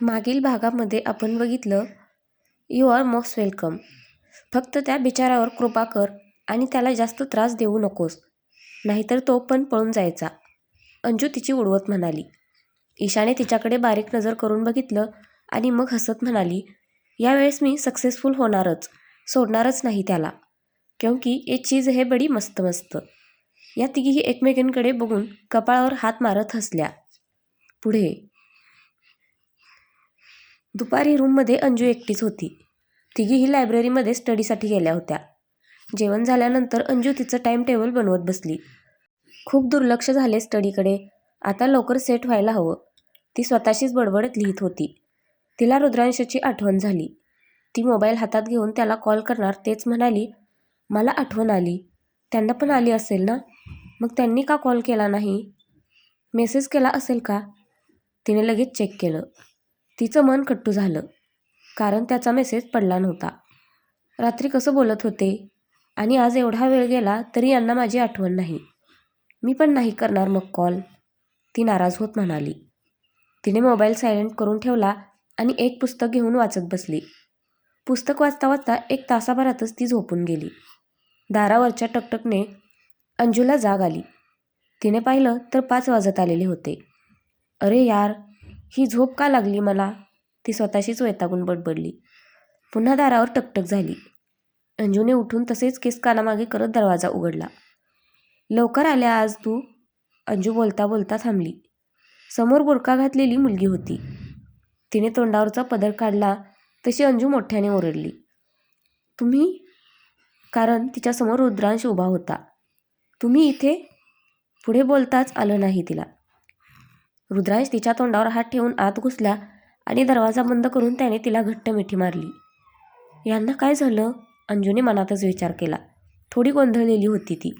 मागील भागामध्ये आपण बघितलं यू आर मोस्ट वेलकम फक्त त्या बिचारावर कृपा कर आणि त्याला जास्त त्रास देऊ नकोस नाहीतर तो पण पळून जायचा. अंजू तिची उडवत म्हणाली. ईशाने तिच्याकडे बारीक नजर करून बघितलं आणि मग हसत म्हणाली यावेळेस मी सक्सेसफुल होणारच सोडणारच नाही त्याला. क्योंकि ये चीज हे बडी मस्त मस्त. या तिघीही एकमेकींकडे बघून कपाळावर हात मारत हसल्या. पुढे दुपारी रूममध्ये अंजू एकटीच होती. तिघीही लायब्ररीमध्ये स्टडीसाठी गेल्या होत्या. जेवण झाल्यानंतर अंजू तिचं टाईम टेबल बनवत बसली. खूप दुर्लक्ष झाले स्टडीकडे. आता लवकर सेट व्हायला हवं. ती स्वतःशीच बडबडत लिहित होती. तिला रुद्रांशाची आठवण झाली. ती मोबाईल हातात घेऊन त्याला कॉल करणार तेच म्हणाली मला आठवण आली. त्यांना पण आली असेल ना? मग त्यांनी का कॉल केला नाही? मेसेज केला असेल का? तिने लगेच चेक केलं. तिचं मन खट्टू झालं कारण त्याचा मेसेज पडला नव्हता. रात्री कसं बोलत होते? आणि आज एवढा वेळ गेला तरी यांना माझी आठवण नाही. मी पण नाही करणार मग कॉल ती नाराज होत म्हणाली. तिने मोबाईल सायलेंट करून ठेवला आणि एक पुस्तक घेऊन वाचत बसली. पुस्तक वाचता वाचता एक तासाभरातच ती झोपून गेली. दारावरच्या टकटकने अंजूला जाग आली. तिने पाहिलं तर पाच वाजत आलेले होते. अरे यार ही झोप का लागली मला? ती स्वतःशीच वैतागून बडबडली. पुन्हा दारावर टकटक झाली. अंजूने उठून तसेच केस कानामागे करत दरवाजा उघडला. लवकर आल्या आज तू? अंजू बोलता बोलता थांबली. समोर बुरका घातलेली मुलगी होती. तिने तोंडावरचा पदर काढला तशी अंजू मोठ्याने ओरडली. तुम्ही? कारण तिच्यासमोर रुद्रांश उभा होता. तुम्ही इथे? पुढे बोलताच आलं नाही तिला. रुद्रांश तिच्या तोंडावर हात ठेवून आत घुसला आणि दरवाजा बंद करून त्याने तिला घट्ट मिठी मारली. यांना काय झालं? अंजूने मनातच विचार केला. थोडी गोंधळलेली होती ती.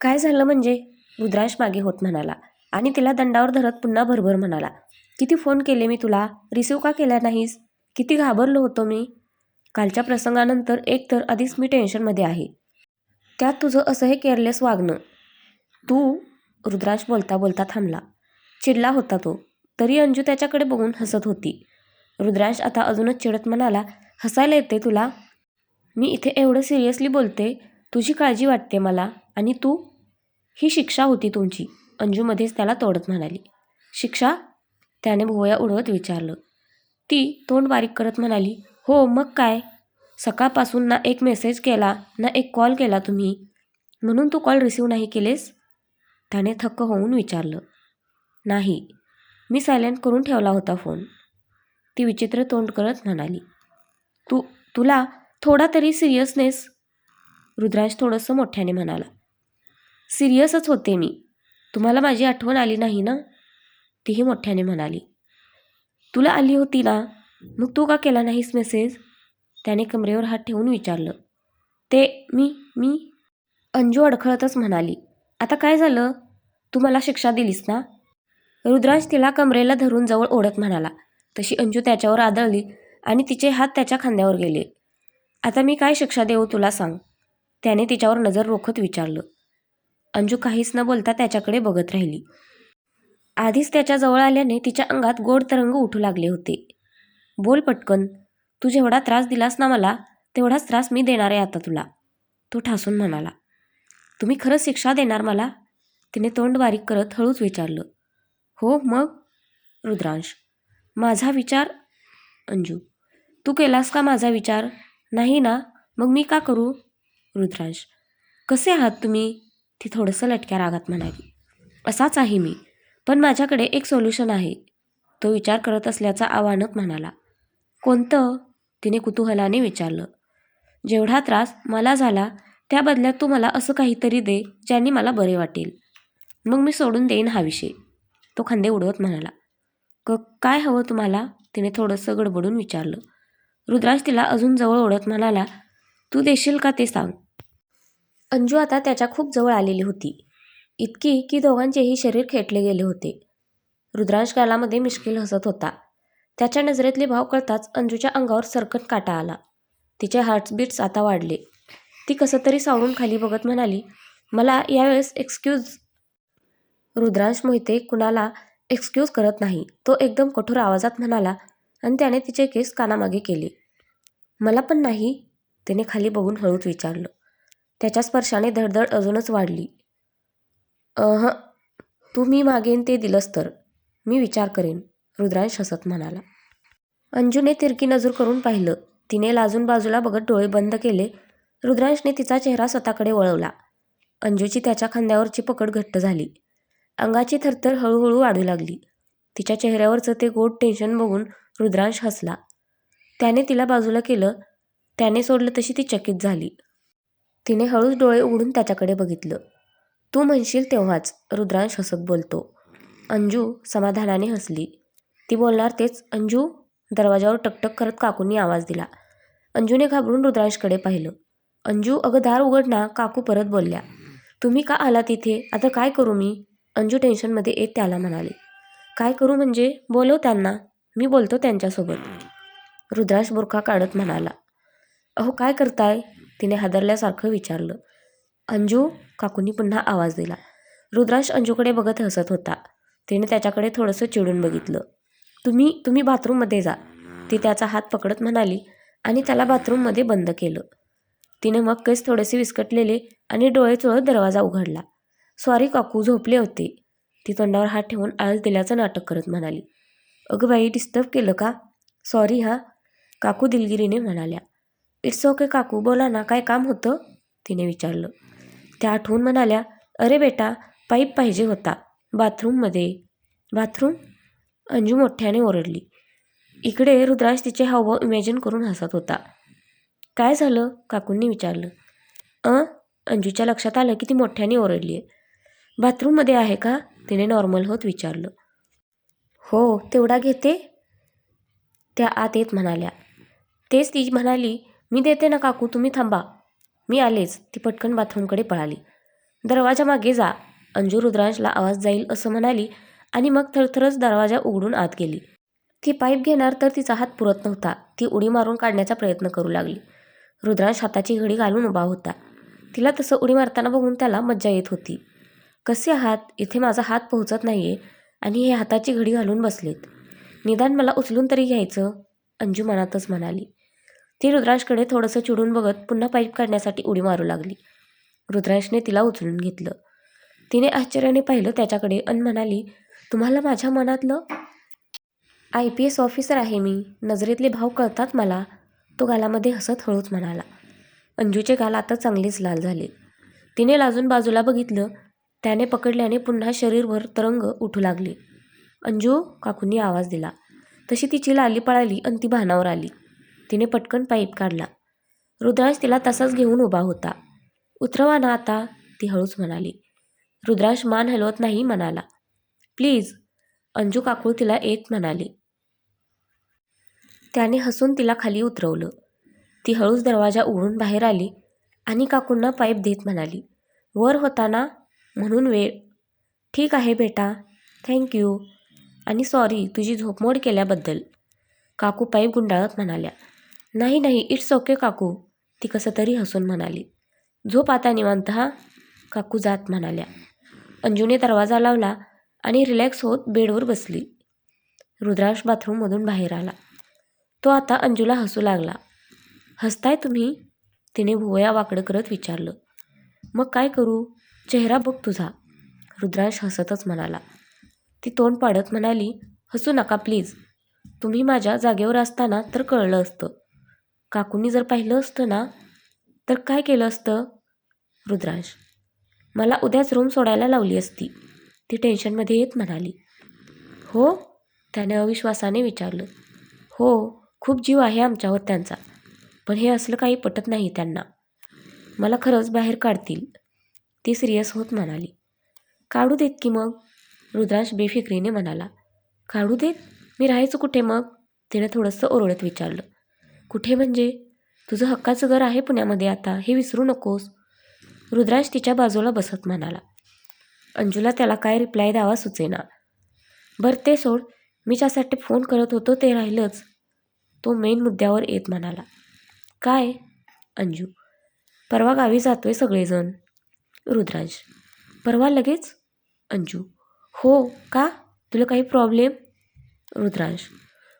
काय झालं म्हणजे? रुद्रांश मागे होत म्हणाला आणि तिला दंडावर धरत पुन्हा भरभर म्हणाला. किती फोन केले मी तुला? रिसिव्ह का केला नाहीस? किती घाबरलो होतो मी? कालच्या प्रसंगानंतर एक तर आधीच मी टेन्शनमध्ये आहे. त्यात तुझं असं हे केअरलेस वागणं. तू? रुद्रांश बोलता बोलता थांबला. चिडला होता तो. तरी अंजू त्याच्याकडे बघून हसत होती. रुद्रांश आता अजूनच चिडत म्हणाला हसायला येते तुला? मी इथे एवढं सिरियसली बोलते तुझी काळजी वाटते मला. आणि तू? ही शिक्षा होती तुमची. अंजूमध्येच त्याला तोडत म्हणाली. शिक्षा? त्याने भुवया उडवत विचारलं. ती तोंड बारीक करत म्हणाली हो मग काय? सकाळपासून ना एक मेसेज केला ना एक कॉल केला तुम्ही. म्हणून तू कॉल रिसीव नाही केलेस? त्याने थक्क होऊन विचारलं. नाही. मी सायलेंट करून ठेवला होता फोन. ती विचित्र तोंड करत म्हणाली तू तुला थोडा तरी सिरियसनेस रुद्रांश थोडंसं मोठ्याने म्हणाला सिरियसच होते मी. तुम्हाला माझी आठवण आली नाही ना? तीही मोठ्याने म्हणाली तुला आली होती ना? मग तू का केला नाहीस मेसेज त्याने कमरेवर हात ठेवून विचारलं ते मी मी? अंजू अडखळतच म्हणाली आता काय झालं? तू मला शिक्षा दिलीस ना? रुद्रांश तिला कमरेला धरून जवळ ओढत म्हणाला. तशी अंजू त्याच्यावर आदळली आणि तिचे हात त्याच्या खांद्यावर गेले. आता मी काय शिक्षा देऊ तुला सांग. त्याने तिच्यावर नजर रोखत विचारलं. अंजू काहीच न बोलता त्याच्याकडे बघत राहिली. आधीच त्याच्याजवळ आल्याने तिच्या अंगात गोड तरंग उठू लागले होते. बोल पटकन. तू जेवढा त्रास दिलास ना मला तेवढाच त्रास मी देणार आहे आता तुला. तो ठासून म्हणाला. तुम्ही खरंच शिक्षा देणार मला? तिने तोंड बारीक करत हळूच विचारलं. हो मग? रुद्रांश. माझा विचार अंजू. तू केलास का माझा विचार? नाही ना? मग मी का करू? रुद्रांश. कसे आहात तुम्ही? ती थोडंसं लटक्या रागात म्हणाली. असाच आहे मी. पण माझ्याकडे एक सोल्युशन आहे. तो विचार करत असल्याचा आव्हानक म्हणाला. कोणतं? तिने कुतूहलाने विचारलं. जेवढा त्रास मला झाला त्या बदल्यात तू मला असं काहीतरी दे ज्यांनी मला बरे वाटेल. मग मी सोडून देईन हा विषय. तो खांदे उडवत म्हणाला क काय हवं तुम्हाला? तिने थोडंसं गडबडून विचारलं. रुद्राज तिला अजून जवळ ओढत म्हणाला तू देशील का ते सांग. अंजू आता त्याच्या खूप जवळ आलेली होती. इतकी की दोघांचेही शरीर खेटले गेले होते. रुद्रांश गालामध्ये मिश्किल हसत होता. त्याच्या नजरेतले भाव कळताच अंजूच्या अंगावर सरकट काटा आला. तिचे हार्टबीट्स आता वाढले. ती कसं तरी सावरून खाली बघत म्हणाली मला यावेळेस एक्सक्यूज रुद्रांश मोहिते कुणाला एक्सक्यूज करत नाही. तो एकदम कठोर आवाजात म्हणाला आणि त्याने तिचे केस कानामागे केले. मला पण नाही तिने खाली बघून हळूच विचारलं. त्याच्या स्पर्शाने धडधड अजूनच वाढली. अह तू मी मागेन ते दिलंस तर मी विचार करेन रुद्रांश हसत म्हणाला. अंजूने तिरकी नजर करून पाहिलं. तिने लाजून बाजूला बघत डोळे बंद केले. रुद्रांशने तिचा चेहरा स्वतःकडे वळवला. अंजूची त्याच्या खांद्यावरची पकड घट्ट झाली. अंगाची थरथर हळूहळू वाढू लागली. तिच्या चेहऱ्यावरचं ते गोड टेन्शन बघून रुद्रांश हसला. त्याने तिला बाजूला केलं. त्याने सोडलं तशी ती चकित झाली. तिने हळूच डोळे उघडून त्याच्याकडे बघितलं. तू म्हणशील तेव्हाच रुद्रांश हसत बोलतो. अंजू समाधानाने हसली. ती बोलणार तेच अंजू दरवाजावर टकटक करत काकूंनी आवाज दिला. अंजूने घाबरून रुद्रांशकडे पाहिलं. अंजू अगं दार उघड ना काकू परत बोलल्या. तुम्ही का आलात इथे? आता काय करू मी? अंजू टेन्शनमध्ये येत त्याला म्हणाले काय करू म्हणजे? बोलव त्यांना. मी बोलतो त्यांच्यासोबत. रुद्राश बुरखा काढत म्हणाला अहो काय करताय? तिने हादरल्यासारखं विचारलं. अंजू काकूंनी पुन्हा आवाज दिला. रुद्राश अंजूकडे बघत हसत होता. तिने त्याच्याकडे थोडंसं चिडून बघितलं. तुम्ही तुम्ही बाथरूममध्ये जा. ती त्याचा हात पकडत म्हणाली आणि त्याला बाथरूममध्ये बंद केलं. तिने मग केस थोडेसे विस्कटलेले आणि डोळे चोळत दरवाजा उघडला. सॉरी काकू झोपले होते. ती तोंडावर हात ठेवून आळस दिल्याचं नाटक करत म्हणाली. अगं बाई डिस्टर्ब केलं का? सॉरी हा. काकू दिलगिरीने म्हणाल्या. इट्स ओके काकू. बोला ना काय काम होतं? तिने विचारलं. त्या आठवून म्हणाल्या अरे बेटा पाईप पाहिजे होता. बाथरूममध्ये. बाथरूम? अंजू मोठ्याने ओरडली. इकडे रुद्राज तिचे हावभाव इमॅजिन करून हसत होता. काय झालं? काकूंनी विचारलं. अं? अंजूच्या लक्षात आलं की ती मोठ्याने ओरडली आहे बाथरूममध्ये आहे का? तिने नॉर्मल होत विचारलं. हो तेवढा घेते. त्या आत येत म्हणाल्या. तेच ती म्हणाली मी देते ना काकू तुम्ही थांबा. मी आलेच. ती पटकन बाथरूमकडे पळाली. दरवाजा मागे जा. अंजू रुद्रांशला आवाज जाईल असं म्हणाली आणि मग थरथरच दरवाजा उघडून आत गेली. ती पाईप घेणार तर तिचा हात पुरत नव्हता. ती उडी मारून काढण्याचा प्रयत्न करू लागली. रुद्रांश हाताची घडी घालून उभा होता. तिला तसं उडी मारताना बघून त्याला मज्जा येत होती. कसे आहात? इथे माझा हात पोहोचत नाही आहे आणि हे हाताची घडी घालून बसलेत. निदान मला उचलून तरी घ्यायचं? अंजू मनातच म्हणाली. ती रुद्रांशकडे थोडंसं चिडून बघत पुन्हा पाईप काढण्यासाठी उडी मारू लागली. रुद्रांशने तिला उचलून घेतलं. तिने आश्चर्याने पाहिलं त्याच्याकडे अन म्हणाली तुम्हाला माझ्या मनातलं? आय पी एस ऑफिसर आहे मी. नजरेतले भाव कळतात मला. तो गालामध्ये हसत हळूच म्हणाला. अंजूचे गाल आता चांगलेच लाल झाले. तिने लाजून बाजूला बघितलं त्याने पकडल्याने पुन्हा शरीरभर तरंग उठू लागले. अंजू काकूंनी आवाज दिला. तशी तिची लाली पळाली आणि ती भानावर आली. तिने पटकन पाईप काढला. रुद्राश तिला तसाच घेऊन उभा होता. उतरवा ना आता ती हळूच म्हणाली. रुद्राश मान हलवत नाही म्हणाला. प्लीज अंजू काकू तिला येत म्हणाले. त्याने हसून तिला खाली उतरवलं. ती हळूच दरवाजा उघडून बाहेर आली आणि काकूंना पाईप देत म्हणाली. वर होताना म्हणून वेळ. ठीक आहे बेटा. थँक्यू आणि सॉरी तुझी झोपमोड केल्याबद्दल. काकू पाईप गुंडाळत म्हणाल्या. नाही नाही इट्स ओके काकू. ती कसं तरी हसून म्हणाली. झोप आता निवांत हा? काकू जात म्हणाल्या. अंजूने दरवाजा लावला आणि रिलॅक्स होत बेडवर बसली. रुद्रांश बाथरूममधून बाहेर आला. तो आता अंजूला हसू लागला. हसताय तुम्ही? तिने भुवया वाकडं करत विचारलं. मग काय करू? चेहरा बघ तुझा. रुद्रांश हसतच म्हणाला. ती तोंड पाडत म्हणाली हसू नका प्लीज तुम्ही माझ्या जागेवर असताना तर कळलं असतं. काकूंनी जर पाहिलं असतं ना तर काय केलं असतं? रुद्रांश मला उद्याच रूम सोडायला लावली असती. ती टेन्शनमध्ये येत म्हणाली. हो? त्याने अविश्वासाने विचारलं. हो खूप जीव आहे आमच्यावर त्यांचा. पण हे असलं काही पटत नाही त्यांना. मला खरंच बाहेर काढतील. ती सिरियस होत म्हणाली. काढू देत की मग? रुद्रांश बेफिक्रीने म्हणाला. काढू देत? मी राहायचं कुठे मग? तिनं थोडंसं ओरडत विचारलं. कुठे म्हणजे? तुझं हक्काचं घर आहे पुण्यामध्ये आता हे विसरू नकोस. रुद्रांश तिच्या बाजूला बसत म्हणाला. अंजूला त्याला काय रिप्लाय द्यावा सुचेना. बरं ते सोड. मी ज्यासाठी फोन करत होतो ते राहिलंच. तो मेन मुद्द्यावर येत म्हणाला. काय अंजू? परवा गावी जातोय सगळेजण. रुद्राज. परवा लगेच? अंजू. हो का? तुला काही प्रॉब्लेम रुद्राज.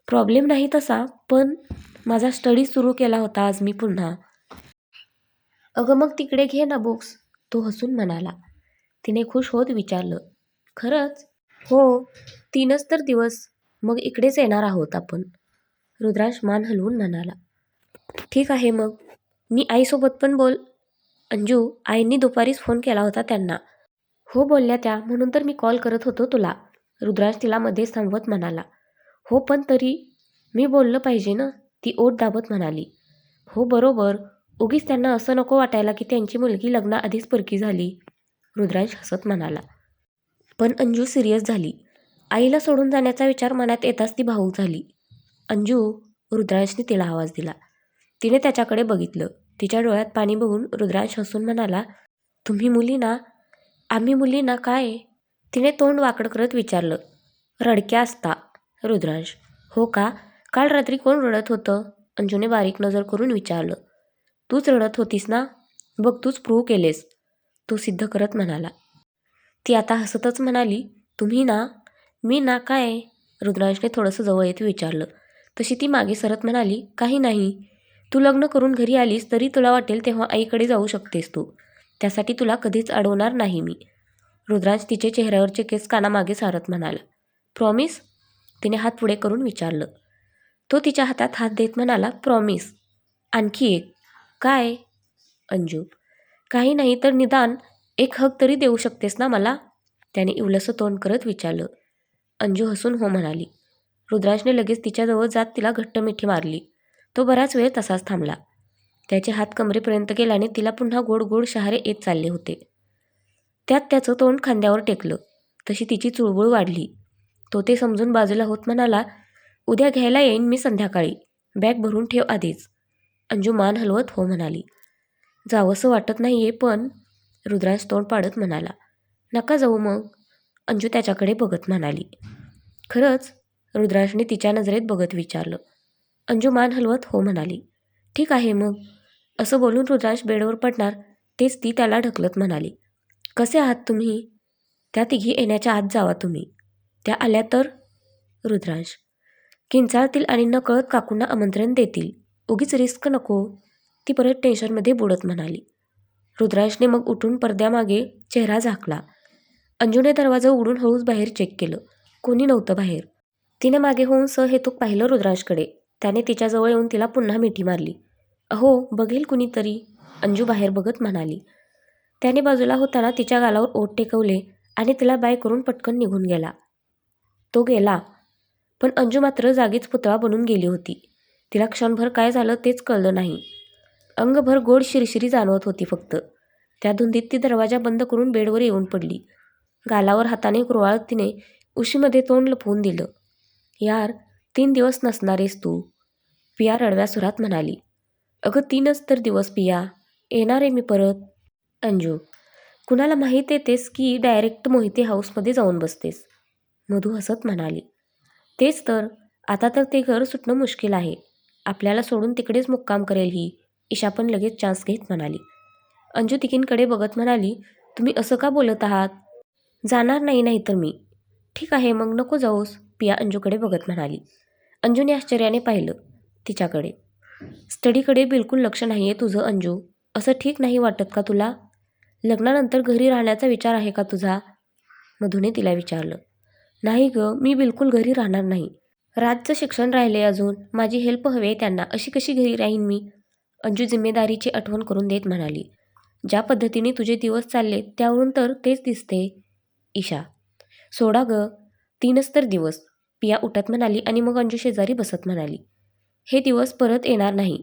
प्रॉब्लेम नाही तसा पण माझा स्टडी सुरू केला होता आज मी पुन्हा. अगं मग तिकडे घे ना बुक्स तो हसून म्हणाला. तिने खुश होत विचारलं. खरंच? हो तीनच तर दिवस. मग इकडेच येणार आहोत आपण. रुद्राज मान हलवून म्हणाला. ठीक आहे मग. मी आईसोबत पण बोल अंजू आईंनी दुपारीच फोन केला होता त्यांना. हो बोलल्या त्या म्हणून तर मी कॉल करत होतो तुला. रुद्रांश तिला मध्येच थांबवत म्हणाला. हो पण तरी मी बोललं पाहिजे ना? ती ओट दाबत म्हणाली. हो बरोबर. उगीच त्यांना असं नको वाटायला की त्यांची मुलगी लग्नाआधीच परकी झाली. रुद्रांश हसत म्हणाला. पण अंजू सिरियस झाली. आईला सोडून जाण्याचा विचार मनात येताच ती भावूक झाली. अंजू रुद्रांशने तिला आवाज दिला. तिने त्याच्याकडे बघितलं. तिच्या डोळ्यात पाणी बघून रुद्रांश हसून म्हणाला तुम्ही मुली ना आम्ही मुली ना काय? तिने तोंड वाकड करत विचारलं रडक्या असता. रुद्रांश हो का? काल रात्री कोण रडत होतं? अंजूने बारीक नजर करून विचारलं तूच रडत होतीस ना? बघ तूच प्रूव्ह केलेस. तो सिद्ध करत म्हणाला ती आता हसतच म्हणाली तुम्ही ना? मी ना काय? रुद्रांशने थोडंसं जवळ येत विचारलं तशी ती मागे सरत म्हणाली काही नाही. तू लग्न करून घरी आलीस तरी तुला वाटेल तेव्हा आईकडे जाऊ शकतेस तू. त्यासाठी तुला कधीच अडवणार नाही मी. रुद्रांश तिचे चेहऱ्यावरचे केस कानामागे सारत म्हणाला. प्रॉमिस तिने हात पुढे करून विचारलं. तो तिच्या हातात हात देत म्हणाला प्रॉमिस आणखी एक. काय? अंजू. काही नाही तर निदान एक हक तरी देऊ शकतेस ना मला? त्याने इवलसं तोंड करत विचारलं. अंजू हसून हो म्हणाली. रुद्रांशने लगेच तिच्याजवळ जात तिला घट्ट मिठी मारली. तो बराच वेळ तसाच थांबला. त्याचे हात कमरेपर्यंत गेल्याने तिला पुन्हा गोड गोड शहारे येत चालले होते. त्यात त्याचं तोंड खांद्यावर टेकलं. तशी तिची चुळबुळ वाढली. तो ते समजून बाजूला होत म्हणाला उद्या घ्यायला येईन मी संध्याकाळी. बॅग भरून ठेव आधीच. अंजू मान हलवत हो म्हणाली. जावंसं वाटत नाही आहे पण रुद्रांश तोंड पाडत म्हणाला. नका जाऊ मग. अंजू त्याच्याकडे बघत म्हणाली. खरंच रुद्रांशने तिच्या नजरेत बघत विचारलं. अंजू मान हलवत हो म्हणाली. ठीक आहे मग. असं बोलून रुद्रांश बेडवर पडणार तेच ती त्याला ढकलत म्हणाली. कसे आहात तुम्ही? त्या तिघी येण्याच्या आत जावा तुम्ही. त्या आल्या तर? रुद्रांश किंचाळतील आणि नकळत काकूंना आमंत्रण देतील. उगीच रिस्क नको. ती परत टेन्शनमध्ये बुडत म्हणाली. रुद्रांशने मग उठून पडद्यामागे चेहरा झाकला. अंजूने दरवाजा उघडून हळूच बाहेर चेक केलं. कोणी नव्हतं बाहेर. तिने मागे होऊन सहहेतूक पाहिलं रुद्रांशकडे त्याने तिच्याजवळ येऊन तिला पुन्हा मिठी मारली. अहो बघेल कुणीतरी अंजू बाहेर बघत म्हणाली. त्याने बाजूला होताना तिच्या गालावर ओठ टेकवले आणि तिला बाय करून पटकन निघून गेला. तो गेला. पण अंजू मात्र जागीच पुतळा बनून गेली होती. तिला क्षणभर काय झालं तेच कळलं नाही. अंगभर गोड शिरशिरी जाणवत होती फक्त. त्या धुंदीत ती दरवाजा बंद करून बेडवर येऊन पडली. गालावर हाताने कुरवाळत तिने उशीमध्ये तोंड लपवून दिलं. यार तीन दिवस नसणारेस तू. पिया रडव्या सुरात म्हणाली. अगं तीनच तर दिवस पिया. येणार आहे मी परत. अंजू कुणाला माहीत येतेस की डायरेक्ट मोहिते हाऊसमध्ये जाऊन बसतेस? मधू हसत म्हणाली. तेच तर. आता तर ते घर सुटणं मुश्किल आहे. आपल्याला सोडून तिकडेच मुक्काम करेल ही. ईशा पण लगेच चान्स घेत म्हणाली. अंजू तिकींकडे बघत म्हणाली तुम्ही असं का बोलत आहात? जाणार नाही नाही तर मी. ठीक आहे मग नको जाऊस. पिया अंजूकडे बघत म्हणाली. अंजूने आश्चर्याने पाहिलं तिच्याकडे. स्टडीकडे बिलकुल लक्ष नाही आहे तुझं अंजू. असं ठीक नाही वाटत का तुला? लग्नानंतर घरी राहण्याचा विचार आहे का तुझा? मधूने तिला विचारलं. नाही गं मी बिलकुल घरी राहणार नाही. राजचं शिक्षण राहिले अजून. माझी हेल्प हवे त्यांना. अशी कशी घरी राहीन मी? अंजू जिम्मेदारीची आठवण करून देत म्हणाली. ज्या पद्धतीने तुझे दिवस चालले त्यावरून तर तेच दिसते ईशा. सोडा ग. तीनच तर दिवस. पिया उठत म्हणाली आणि मग अंजू शेजारी बसत म्हणाली हे दिवस परत येणार नाही.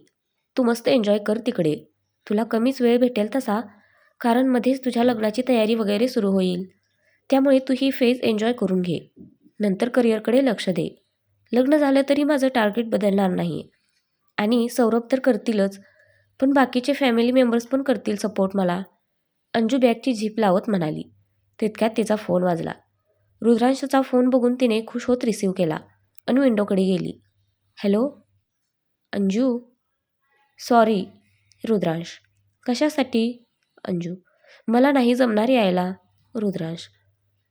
तू मस्त एन्जॉय कर तिकडे. तुला कमीच वेळ भेटेल तसा कारण मध्येच तुझ्या लग्नाची तयारी वगैरे सुरू होईल. त्यामुळे तू ही फेज एन्जॉय करून घे. नंतर करिअरकडे लक्ष दे. लग्न झालं तरी माझं टार्गेट बदलणार नाही. आणि सौरभ तर करतीलच पण बाकीचे फॅमिली मेंबर्स पण करतील सपोर्ट मला. अंजू बॅगची झीप लावत म्हणाली. तितक्यात तिचा फोन वाजला. रुद्रांशचा फोन बघून तिने खुश होत रिसीव केला. अनु विंडोकडे गेली. हॅलो? अंजू? सॉरी रुद्रांश. कशासाठी? अंजू मला नाही जमणार यायला रुद्रांश.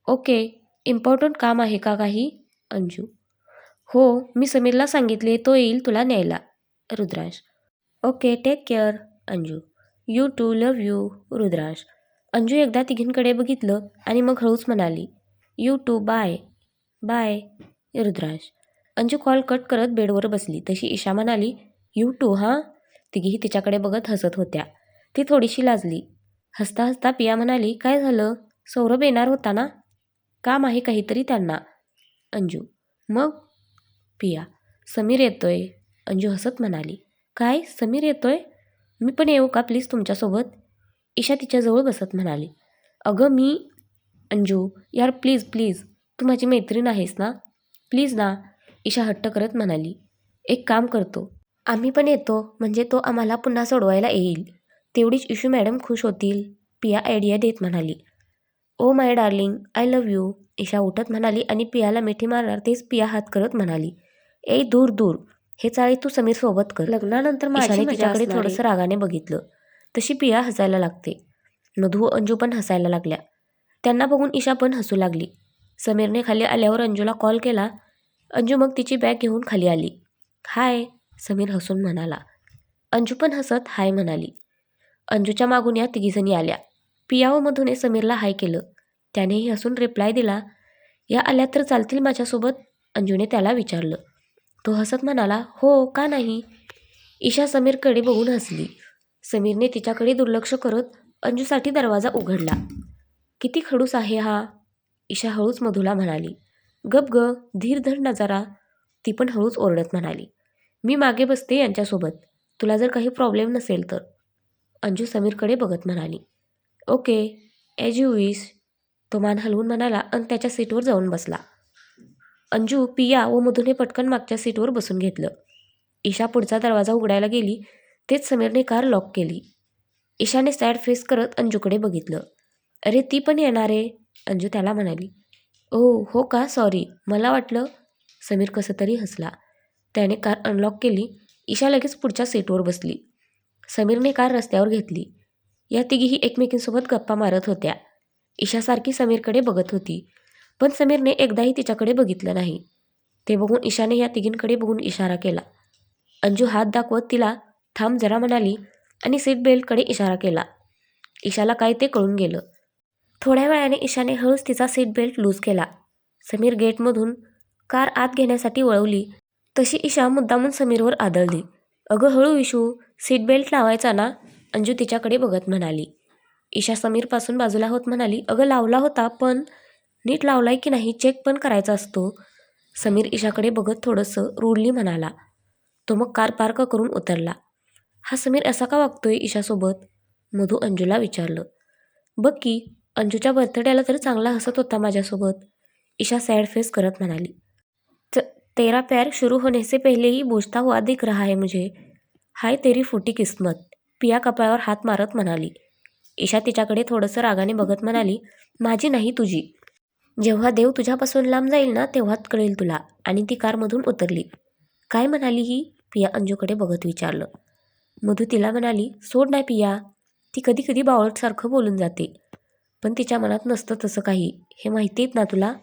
ओके इम्पॉर्टंट काम आहे का काही? अंजू. हो मी समीरला सांगितले तो येईल तुला न्यायला Rudransh. Okay take care Anju. You too love you Rudransh. Anju एकदा तिघींकडे बघितलं आणि मग हळूच म्हणाली you too bye bye Rudransh Anju call cut करत बेडवर बसली. तशी ईशा म्हणाली यू टू हां? तिघीही तिच्याकडे बघत हसत होत्या. ती थोडीशी लाजली. हसता हसता पिया म्हणाली काय झालं? सौरभ येणार होता ना? काम आहे काहीतरी त्यांना. अंजू मग? पिया समीर येतोय. अंजू हसत म्हणाली काय? समीर येतोय? मी पण येऊ का प्लीज तुमच्यासोबत? ईशा तिच्याजवळ बसत म्हणाली अगं मी अंजू यार प्लीज प्लीज तू माझी मैत्रीण आहेस ना? प्लीज ना ईशा हट्ट करत म्हणाली. एक काम करतो. आम्ही पण येतो म्हणजे तो आम्हाला पुन्हा सोडवायला येईल. तेवढीच इशू मॅडम खुश होतील पिया आयडिया देत म्हणाली. ओ my darling I love you Isha उठत म्हणाली आणि पियाला मिठी मारणार तेच पिया हात करत म्हणाली. ए दूर दूर हे चाळी तू समीर सोबत कर. लग्नानंतर माझ्याकडे तिच्याकडे थोडंसं रागाने बघितलं. तशी पिया हसायला लागते. मधू अंजू पण हसायला लागल्या. त्यांना बघून ईशा पण हसू लागली. समीरने खाली आल्यावर अंजूला कॉल केला. अंजू मग तिची बॅग घेऊन खाली आली. हाय समीर हसून म्हणाला. अंजू पण हसत हाय म्हणाली. अंजूच्या मागून या तिघीजणी आल्या. पिया समीरला हाय केलं. त्यानेही हसून रिप्लाय दिला. या आल्या तर चालतील माझ्यासोबत अंजूने त्याला विचारलं. तो हसत म्हणाला हो का नाही? ईशा समीरकडे बघून हसली. समीरने तिच्याकडे दुर्लक्ष करत अंजूसाठी दरवाजा उघडला. किती खडूस आहे हा? ईशा हळूच मधूला म्हणाली. गप ग धीर धर नजारा ती पण हळूच ओरडत म्हणाली. मी मागे बसते यांच्यासोबत. तुला जर काही प्रॉब्लेम नसेल तर. अंजू समीरकडे बघत म्हणाली. ओके एज यू विश तो मान हलवून म्हणाला आणि त्याच्या सीटवर जाऊन बसला. अंजू पिया व मधूने पटकन मागच्या सीटवर बसून घेतलं. ईशा पुढचा दरवाजा उघडायला गेली. तेच समीरने कार लॉक केली. ईशाने सॅड फेस करत अंजूकडे बघितलं. अरे ती पण येणार आहे अंजू त्याला म्हणाली. ओ हो का? सॉरी मला वाटलं समीर कसं तरी हसला. त्याने कार अनलॉक केली. ईशा लगेच पुढच्या सीटवर बसली. समीरने कार रस्त्यावर घेतली. या तिघीही एकमेकींसोबत गप्पा मारत होत्या. ईशासारखी समीरकडे बघत होती. पण समीरने एकदाही तिच्याकडे बघितलं नाही. ते बघून ईशाने या तिघींकडे बघून इशारा केला. अंजू हात दाखवत तिला थांब जरा म्हणाली आणि सीट बेल्टकडे इशारा केला. ईशाला काय ते कळून गेलं. थोड्या वेळाने ईशाने हळूच तिचा सीट बेल्ट लूज केला. समीर गेटमधून कार आत घेण्यासाठी वळवली. तशी ईशा मुद्दामून समीरवर आदळली. अगं हळू इशू सीट बेल्ट लावायचा ना? अंजू तिच्याकडे बघत म्हणाली. ईशा समीरपासून बाजूला होत म्हणाली अगं लावला होता पण नीट लावलाय की नाही चेक पण करायचा असतो. समीर ईशाकडे बघत थोडंसं रुडली म्हणाला. तो मग कार पार्क करून उतरला. हा समीर असा का वागतोय ईशासोबत? मधू अंजूला विचारलं. बघ की अंजूच्या बर्थडेला तर चांगला हसत होता माझ्यासोबत. ईशा सॅड फेस करत म्हणाली. "त- तेरा प्यार शुरू होने से पहले ही बोझता हुआ दिख रहा है मुझे. हाय तेरी फुटी किस्मत. पिया कपाळावर हात मारत म्हणाली. ईशा तिच्याकडे थोडंसं रागाने बघत म्हणाली माझी नाही तुझी. जेव्हा देव तुझ्यापासून लांब जाईल ना तेव्हाच कळेल तुला. आणि ती कारमधून उतरली. काय म्हणाली ही? पिया अंजूकडे बघत विचारलं. मधू तिला म्हणाली सोड नाही पिया. ती कधी कधी बावळटसारखं बोलून जाते. पण तिच्या मनात नसतं तसं काही. हे माहिती आहेत ना तुला?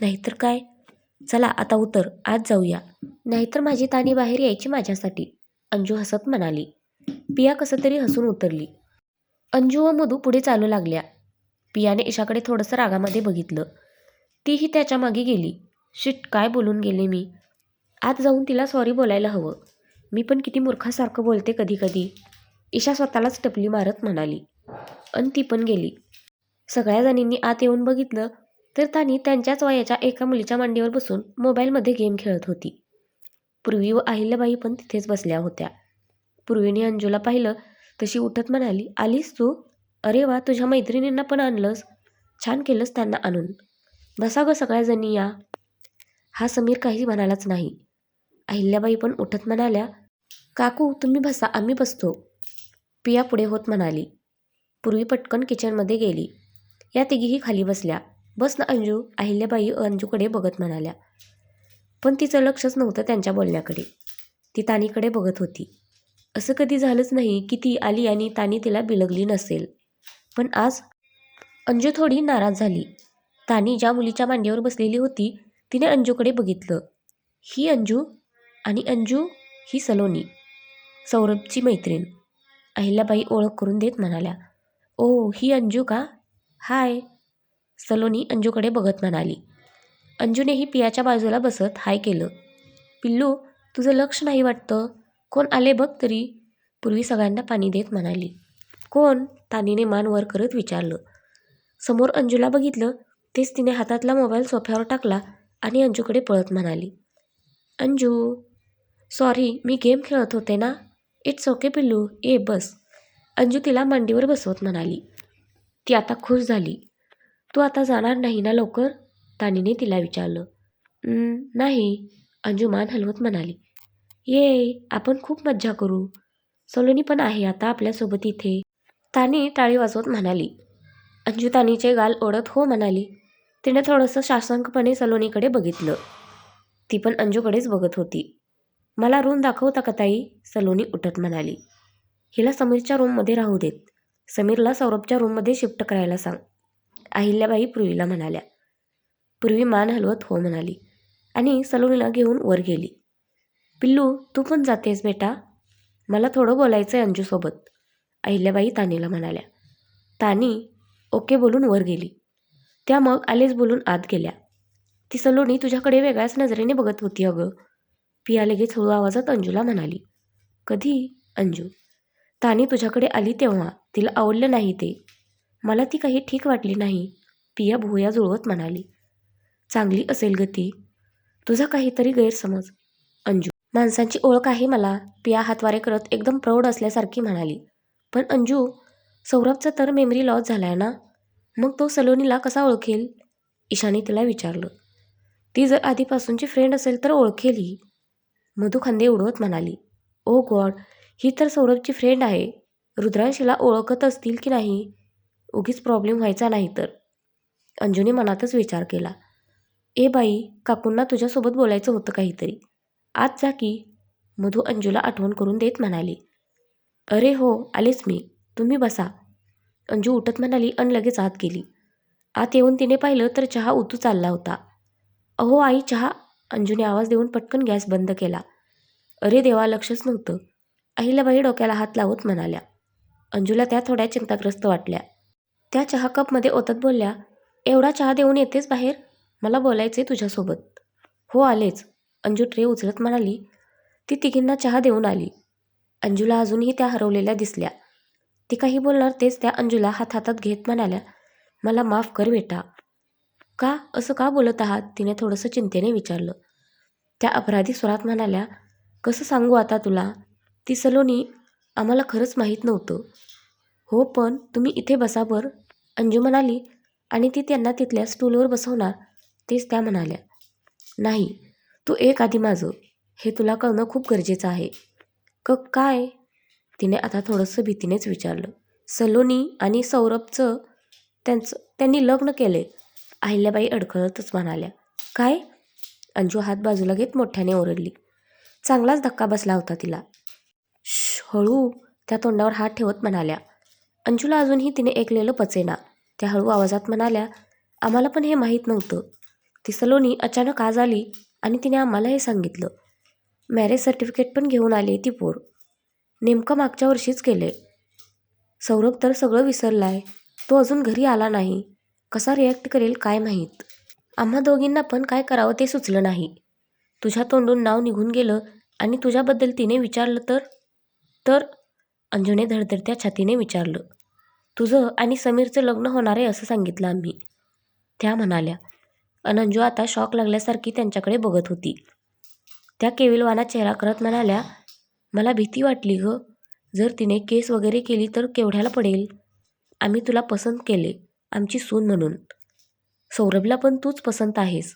नाहीतर काय? चला आता उतर. आज जाऊया. नाहीतर माझी तानी बाहेर यायची माझ्यासाठी. अंजू हसत म्हणाली. पिया कसं तरी हसून उतरली. अंजू व मधू पुढे चालू लागल्या. पियाने ईशाकडे थोडंसं रागामध्ये बघितलं. तीही त्याच्यामागे गेली. शिट काय बोलून गेले मी? आत जाऊन तिला सॉरी बोलायला हवं. मी पण किती मूर्खासारखं बोलते कधी कधी. ईशा स्वतःलाच टपली मारत म्हणाली. अन ती पण गेली. सगळ्या जणींनी आत येऊन बघितलं तर तानी त्यांच्याच वयाच्या एका मुलीच्या मांडीवर बसून मोबाईलमध्ये गेम खेळत होती. पूर्वी व अहिल्याबाई पण तिथेच बसल्या होत्या. पूर्वीने अंजूला पाहिलं तशी उठत म्हणाली आलीस तू? अरे वा तुझ्या मैत्रिणींना पण आणलंस. छान केलंस त्यांना आणून. बसा गं सगळ्याजणी या. हा समीर काही म्हणालाच नाही. अहिल्याबाई पण उठत म्हणाल्या काकू तुम्ही बसा आम्ही बसतो. पिया पुढे होत म्हणाली. पूर्वी पटकन किचनमध्ये गेली. या तिघीही खाली बसल्या. बस ना अंजू अहिल्याबाई अंजूकडे बघत म्हणाल्या. पण तिचं लक्षच नव्हतं त्यांच्या बोलण्याकडे. ती तानीकडे बघत होती. असं कधी झालंच नाही की ती आली आणि तानी तिला बिलगली नसेल. पण आज अंजू थोडी नाराज झाली. तानी ज्या मुलीच्या मांडीवर बसलेली होती तिने अंजूकडे बघितलं. ही अंजू आणि अंजू ही सलोनी सौरभची मैत्रीण. अहिल्याबाई ओळख करून देत म्हणाल्या ओ ही अंजू का? हाय. सलोनी अंजूकडे बघत म्हणाली. अंजूनेही पियाच्या बाजूला बसत हाय केलं. पिल्लू तुझं लक्ष नाही वाटतं? कोण आले बघ तरी? पूर्वी सगळ्यांना पाणी देत म्हणाली. कोण? तानीने मान वर करत विचारलं. समोर अंजूला बघितलं तेच तिने हातातला मोबाईल सोफ्यावर टाकला आणि अंजूकडे पळत म्हणाली. अंजू सॉरी मी गेम खेळत होते ना? इट्स ओके पिल्लू. ए बस. अंजू तिला मांडीवर बसवत म्हणाली. ती आता खुश झाली. तू आता जाणार नाही ना लवकर? तानीने तिला विचारलं. नाही अंजू मान हलवत म्हणाली. ये आपण खूप मज्जा करू. सलोनी पण आहे आता आपल्यासोबत इथे. तानी टाळी वाजवत म्हणाली. अंजू तानीचे गाल ओढत हो म्हणाली. तिने थोडंसं शासंकपणे सलोनीकडे बघितलं. ती पण अंजूकडेच बघत होती. मला रूम दाखवता का ताई? सलोनी उठत म्हणाली. हिला समोरच्या रूममध्ये राहू देत. समीरला सौरभच्या रूममध्ये शिफ्ट करायला सांग. अहिल्याबाई पूर्वीला म्हणाल्या. पूर्वी मान हलवत हो म्हणाली. आणि सलोनीला घेऊन वर गेली. पिल्लू तू पण जातेस बेटा. मला थोडं बोलायचं आहे अंजूसोबत. अहिल्याबाई तानीला म्हणाल्या. तानी ओके बोलून वर गेली. त्या मग आलेच बोलून आत गेल्या. ती सलोनी तुझ्याकडे वेगळ्याच नजरेने बघत होती अगं. पिया लगेच हळू आवाजात अंजूला म्हणाली. कधी अंजू? तानी तुझ्याकडे आली तेव्हा तिला आवडलं नाही ते. मला ती काही ठीक वाटली नाही पिया भुवया जुळवत म्हणाली. चांगली असेल ग ती. तुझा काहीतरी गैरसमज. अंजू. माणसांची ओळख आहे मला पिया हातवारे करत एकदम प्रौढ असल्यासारखी म्हणाली. पण अंजू सौरभचा तर मेमरी लॉस झालाय ना? मग तो सलोनीला कसा ओळखेल? ईशानी तिला विचारलं. ती जर आधीपासूनची फ्रेंड असेल तर ओळखेल. ही मधू खांदे उडवत म्हणाली. Oh ओ गॉड ही तर सौरभची फ्रेंड आहे. रुद्रांशीला ओळखत असतील की नाही? उगीच प्रॉब्लेम व्हायचा नाही तर. अंजूने मनातच विचार केला. ए बाई काकूंना तुझ्यासोबत बोलायचं होतं काहीतरी. आज जा की. मधू अंजूला आठवण करून देत म्हणाली. अरे हो आलेच मी. तुम्ही बसा. अंजू उठत म्हणाली अन लगेच आत गेली. आत येऊन तिने पाहिलं तर चहा उतू चालला होता. अहो आई चहा. अंजूने आवाज देऊन पटकन गॅस बंद केला. अरे देवा लक्षच नव्हतं. अहिल्याबाई डोक्याला हात लावत म्हणाल्या. अंजूला त्या थोड्या चिंताग्रस्त वाटल्या. त्या चहा कपमध्ये ओतत बोलल्या एवढा चहा देऊन येतेस बाहेर? मला बोलायचे तुझ्यासोबत. हो आलेच. अंजू ट्रे उचलत म्हणाली ती तिघींना चहा देऊन आली. अंजूला अजूनही त्या हरवलेल्या दिसल्या. ती काही बोलणार तेच त्या अंजूला हात हातात घेत म्हणाल्या मला माफ कर बेटा. का? असं का बोलत आहात? तिने थोडंसं चिंतेने विचारलं. त्या अपराधी स्वरात म्हणाल्या कसं सांगू आता तुला? ती सलोनी आम्हाला खरंच माहीत नव्हतं. हो पण तुम्ही इथे बसा बर अंजू म्हणाली आणि ती त्यांना तिथल्या स्टूलवर बसवणार तेच त्या म्हणाल्या. नाही तू एक आधी माझं हे तुला कळणं खूप गरजेचं आहे. क काय? तिने आता थोडंसं भीतीनेच विचारलं. सलोनी आणि सौरभचं त्यांचं त्यांनी लग्न केले. अहिल्याबाई अडखळतच म्हणाल्या. काय? अंजू हात बाजूला घेत मोठ्याने ओरडली. चांगलाच धक्का बसला होता तिला. हळू त्या तोंडावर हात ठेवत म्हणाल्या अंजूला अजूनही तिने ऐकलेलं पचेना त्या हळू आवाजात म्हणाल्या आम्हाला पण हे माहीत नव्हतं. ती सलोनी अचानक आज आली आणि तिने आम्हाला हे सांगितलं. मॅरेज सर्टिफिकेट पण घेऊन आली ती पोर. नेमकं मागच्या वर्षीच केले सौरभ तर सगळं विसरला आहे तो अजून घरी आला नाही. कसा रिॲक्ट करेल काय माहीत. आम्हा दोघींना पण काय करावं ते सुचलं नाही. तुझ्या तोंडून नाव निघून गेलं आणि तुझ्याबद्दल तिने विचारलं तर तर अंजूने धडधडत्या छातीने विचारलं तुझं आणि समीरचं लग्न होणार आहे असं सांगितलं आम्ही. त्या म्हणाल्या अन अंजू आता शॉक लागल्यासारखी त्यांच्याकडे बघत होती. त्या केविलवाना चेहरा करत म्हणाल्या मला भीती वाटली ग. जर तिने केस वगैरे केली तर केवढ्याला पडेल? आम्ही तुला पसंत केले आमची सून म्हणून. सौरभला पण तूच पसंत आहेस.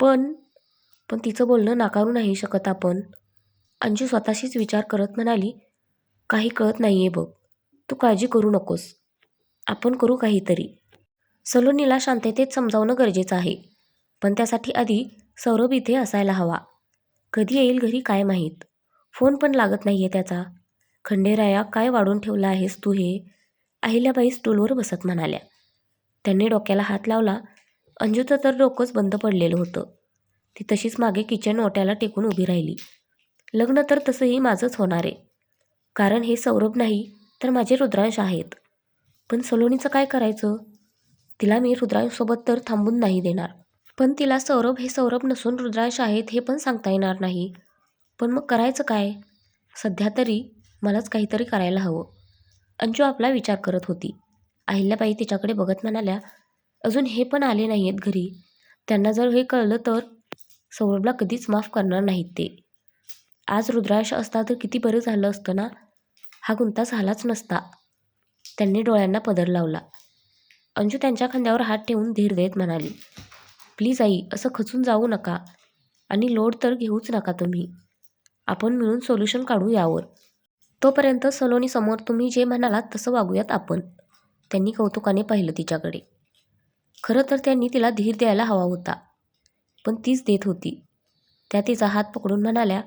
पण पण तिचं बोलणं नाकारू नाही शकत आपण. अंजू स्वतःशीच विचार करत म्हणाली काही कळत नाही आहे बघ. तू काळजी करू नकोस. आपण करू काहीतरी. सलोनीला शांततेत समजावणं गरजेचं आहे. पण त्यासाठी आधी सौरभ इथे असायला हवा. कधी येईल घरी काय माहीत. फोन पण लागत नाही आहे त्याचा. खंडेराया काय वाढून ठेवला आहेस तू हे? अहिल्याबाई स्टूलवर बसत म्हणाल्या. त्यांनी डोक्याला हात लावला. अंजूचं तर डोकंच बंद पडलेलं होतं. ती तशीच मागे किचन ओट्याला टेकून उभी राहिली. लग्न तर तसंही माझंच होणार आहे. कारण हे सौरभ नाही तर माझे रुद्रांश आहेत. पण सलोनीचं काय करायचं? तिला मी रुद्रांशसोबत तर थांबून नाही देणार. पण तिला सौरभ हे सौरभ नसून रुद्रांश आहेत हे पण सांगता येणार नाही. पण मग करायचं काय? सध्या तरी मलाच काहीतरी करायला हवं. अंजू आपला विचार करत होती. अहिल्याबाई तिच्याकडे बघत म्हणाल्या अजून हे पण आले नाही आहेत घरी. त्यांना जर हे कळलं तर सौरभला कधीच माफ करणार नाहीत ते. आज रुद्रांश असता तर किती बरं झालं असतं ना? हा गुंता झालाच नसता. त्यांनी डोळ्यांना पदर लावला. अंजू त्यांच्या खांद्यावर हात ठेवून धीर देत म्हणाली प्लीज आई असं खचून जाऊ नका आणि लोड तर घेऊच नका तुम्ही. आपण मिळून सोल्युशन काढू यावर. तोपर्यंत सलोनी समोर तुम्ही जे म्हणालात तसं वागूयात आपण. त्यांनी कौतुकाने पाहिलं तिच्याकडे. खरं तर त्यांनी तिला धीर द्यायला हवा होता पण तीच देत होती. त्या तिचा हात पकडून म्हणाल्या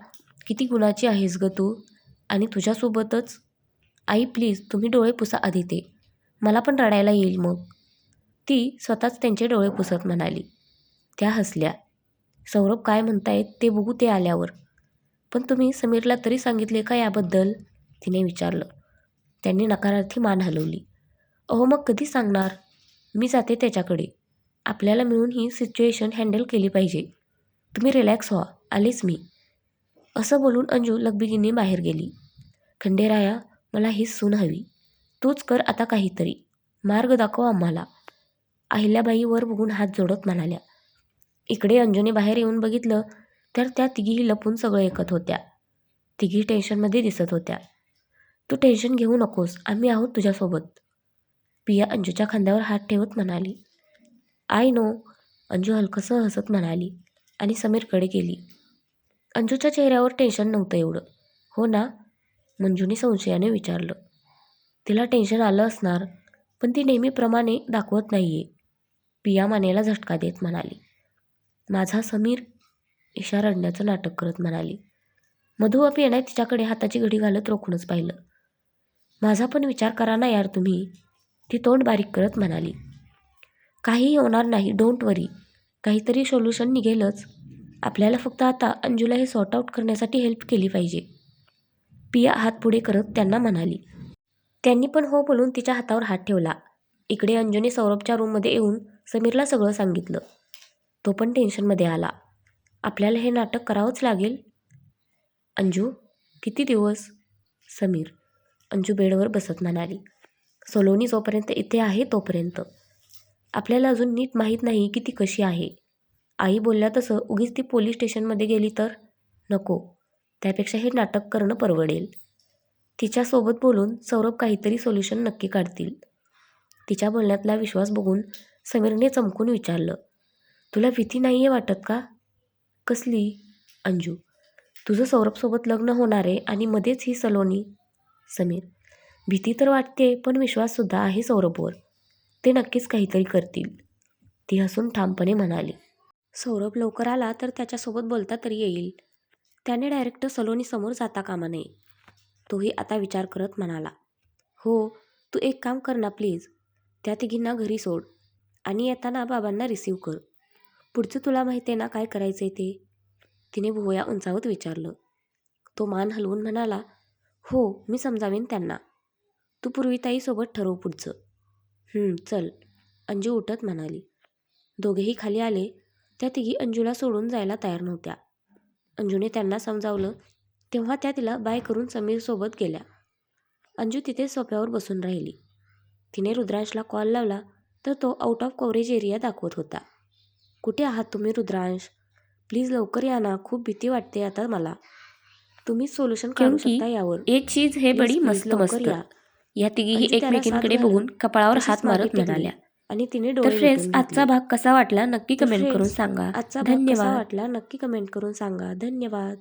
किती गुणाची आहेस ग तू आणि तुझ्यासोबतच आई प्लीज तुम्ही डोळे पुसा आधी ते मला पण रडायला येईल मग. ती स्वतःच त्यांचे डोळे पुसत म्हणाली. त्या हसल्या. सौरभ काय म्हणतायत ते बघू ते आल्यावर. पण तुम्ही समीरला तरी सांगितले का याबद्दल? तिने विचारलं. त्यांनी नकारार्थी मान हलवली. अहो मग कधी सांगणार? मी जाते त्याच्याकडे. आपल्याला मिळून ही सिच्युएशन हँडल केली पाहिजे. तुम्ही रिलॅक्स व्हा. आलेच मी. असं बोलून अंजू लगबिगीने बाहेर गेली. खंडेराया मला ही सून हवी. तूच कर आता काहीतरी. मार्ग दाखव आम्हाला. अहिल्याबाई वर बघून हात जोडत म्हणाल्या. इकडे अंजूने बाहेर येऊन बघितलं तर त्या तिघीही लपून सगळं ऐकत होत्या. तिघी टेन्शनमध्ये दिसत होत्या. तू टेन्शन घेऊ नकोस. आम्ही आहोत तुझ्यासोबत. पिया अंजूच्या खांद्यावर हात ठेवत म्हणाली. आय नो अंजू हलकंसं हसत म्हणाली आणि समीरकडे गेली. अंजूच्या चेहऱ्यावर टेन्शन नव्हतं एवढं. हो ना? मंजूने संशयाने विचारलं. तिला टेन्शन आलं असणार पण ती नेहमीप्रमाणे दाखवत नाही आहे पिया मानेला झटका देत म्हणाली. माझा समीर इशा रडण्याचं नाटक करत म्हणाली. मधू अप येण्यात तिच्याकडे हाताची घडी घालत रोखूनच पाहिलं. माझा पण विचार करा ना यार तुम्ही ती तोंड बारीक करत म्हणाली. काही होणार नाही डोंट वरी काहीतरी सोल्युशन निघेलच. आपल्याला फक्त आता अंजूला हे सॉर्ट आऊट करण्यासाठी हेल्प केली पाहिजे. पिया हात पुढे करत त्यांना म्हणाली. त्यांनी पण हो बोलून तिच्या हातावर हात ठेवला. इकडे अंजूने सौरभच्या रूममध्ये येऊन समीरला सगळं सांगितलं. तो पण टेन्शनमध्ये आला. आपल्याला हे नाटक करावंच लागेल. अंजू किती दिवस? समीर अंजू बेडवर बसत म्हणाली. सलोनी जोपर्यंत इथे आहे तोपर्यंत. आपल्याला अजून नीट माहीत नाही की ती कशी आहे. आई बोलल्या तसं उगीच ती पोलीस स्टेशनमध्ये गेली तर? नको. त्यापेक्षा हे नाटक करणं परवडेल. तिच्यासोबत बोलून सौरभ काहीतरी सोल्युशन नक्की काढतील. तिच्या बोलण्यातला विश्वास बघून समीरने चमकून विचारलं तुला भीती नाही आहे वाटत का? कसली? अंजू तुझं सौरभसोबत लग्न होणार आहे आणि मध्येच ही सलोनी. समीर भीती तर वाटते पण विश्वाससुद्धा आहे सौरभवर. ते नक्कीच काहीतरी करतील. ती हसून ठामपणे म्हणाली. सौरभ लवकर आला तर त्याच्यासोबत बोलता तरी येईल. त्याने डायरेक्ट सलोनीसमोर जाता कामा नये. तोही आता विचार करत म्हणाला हो तू एक काम कर ना प्लीज. त्या तिघींना घरी सोड आणि येताना बाबांना रिसीव कर. पुढचं तुला माहिती आहे ना काय करायचं आहे ते? तिने भुवया उंचावत विचारलं. तो मान हलवून म्हणाला हो मी समजावेन त्यांना. तू पूर्वीताईसोबत ठरव पुढचं. चल अंजू उठत म्हणाली. दोघेही खाली आले. त्या तिघी अंजूला सोडून जायला तयार नव्हत्या. अंजूने त्यांना समजावलं तेव्हा त्या तिला बाय करून समीरसोबत गेल्या. अंजू तिथे सोफ्यावर बसून राहिली. तिने रुद्रांशला कॉल लावला तर तो आउट ऑफ कव्हरेज एरिया दाखवत होता. कुठे आहात तुम्ही रुद्रांश? प्लीज लवकर या ना खूप भीती वाटते आता मला. तुम्हीच सोल्युशन काढू शकता यावर. एक चीज है बड़ी मस्त मस्त. या. तिघीही एकमेकींकडे बघून कपाळावर हात मारत. म्हणाल्या. आणि तिने डोळे फ्रेंड्स आजचा. भाग कसा वाटला? नक्की कमेंट करून सांगा. आजचा भाग कसा धन्यवाद. वाटला? नक्की कमेंट करून सांगा. धन्यवाद.